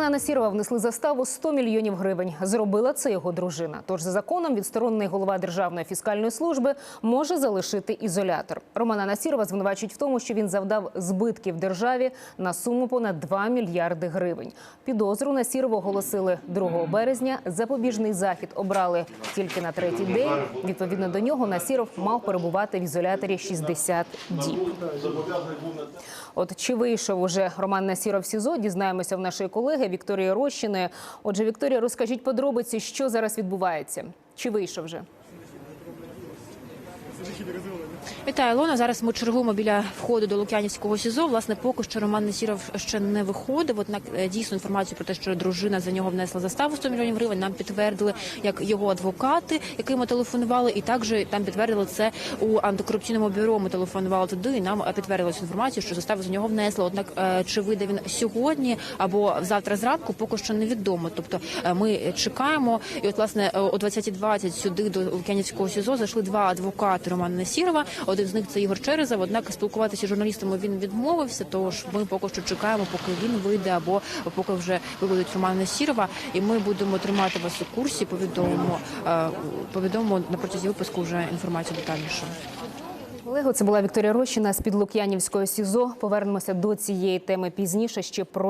Романа Насірова внесли заставу 100 мільйонів гривень. Зробила це його дружина. Тож за законом відсторонений голова Державної фіскальної служби може залишити ізолятор. Романа Насірова звинувачують в тому, що він завдав збитків державі на суму понад 2 мільярди гривень. Підозру Насірову оголосили 2 березня. Запобіжний захід обрали тільки на третій день. Відповідно до нього Насіров мав перебувати в ізоляторі 60 діб. От чи вийшов уже Роман Насіров в СІЗО, дізнаємося в нашої колеги Вікторії Рощини. Отже, Вікторія, розкажіть подробиці, що зараз відбувається. Чи вийшов вже? Вітаю, Лона. Зараз ми чергуємо біля входу до Лук'янівського СІЗО. Власне, поки що Роман Несіров ще не виходив. Однак е, дійсно інформацію про те, що дружина за нього внесла заставу 100 мільйонів гривень, нам підтвердили як його адвокати, яким ми телефонували, і також там підтвердили це у антикорупційному бюро. Ми телефонували туди, і нам е, підтвердили цю інформацію, що заставу за нього внесли. Однак е, чи вийде він сьогодні або завтра зранку, поки що невідомо. Тобто ми чекаємо. І от власне о 20.20 сюди до Лук'янівського СІЗО зайшли два адвокати Романа Несірова. Один з них це Ігор Черезов. Однак спілкуватися з журналістами він відмовився. Тож ми поки що чекаємо, поки він вийде або поки вже виведуть Романа Несірова. І ми будемо тримати вас у курсі. Повідомимо е, повідомимо на протязі випуску вже інформацію детальніше. Олего, це була Вікторія Рощина з під Лук'янівського СІЗО. Повернемося до цієї теми пізніше. Ще про